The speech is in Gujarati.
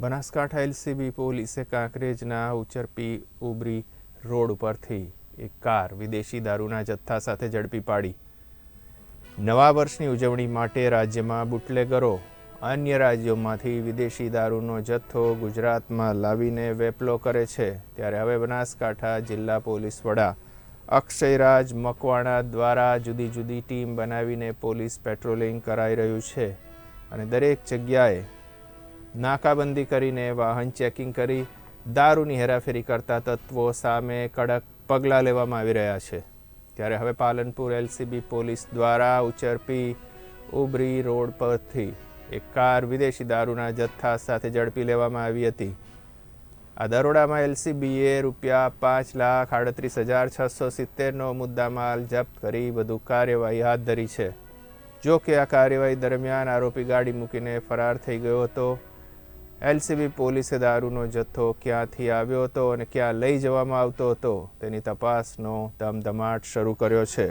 બનાસકાંઠા એલસીબી પોલીસે કાંકરેજના ઉચરપી ઉબરી રોડ ઉપરથી એક કાર વિદેશી દારૂના જથ્થા સાથે ઝડપી પાડી. નવા વર્ષની ઉજવણી માટે રાજ્યમાં બુટલેગરો અન્ય રાજ્યોમાંથી વિદેશી દારૂનો જથ્થો ગુજરાતમાં લાવીને વેપલો કરે છે. ત્યારે હવે બનાસકાંઠા જિલ્લા પોલીસ વડા અક્ષયરાજ મકવાણા દ્વારા જુદી જુદી ટીમ બનાવીને પોલીસ પેટ્રોલિંગ કરાઈ રહ્યું છે અને દરેક જગ્યાએ નાકાબંધી કરીને વાહન ચેકિંગ કરી દારૂની હેરાફેરી કરતા તત્વો સામે કડક પગલાં લેવામાં આવી રહ્યા છે. ત્યારે હવે પાલનપુર એલસીબી પોલીસ દ્વારા ઉચરપી ઉબરી રોડ પરથી એક કાર વિદેશી દારૂના જથ્થા સાથે ઝડપી લેવામાં આવી હતી. આ દરોડામાં એલસીબીએ રૂપિયા પાંચ લાખ આડત્રીસ હજાર છસો સિત્તેરનો મુદ્દામાલ જપ્ત કરી વધુ કાર્યવાહી હાથ ધરી છે. જો કે આ કાર્યવાહી દરમિયાન આરોપી ગાડી મૂકીને ફરાર થઈ ગયો હતો. એલસીબી પોલીસે દારૂનો જથ્થો ક્યાંથી આવ્યો હતો અને ક્યાં લઈ જવામાં આવતો હતો તેની તપાસનો ધમધમાટ શરૂ કર્યો છે.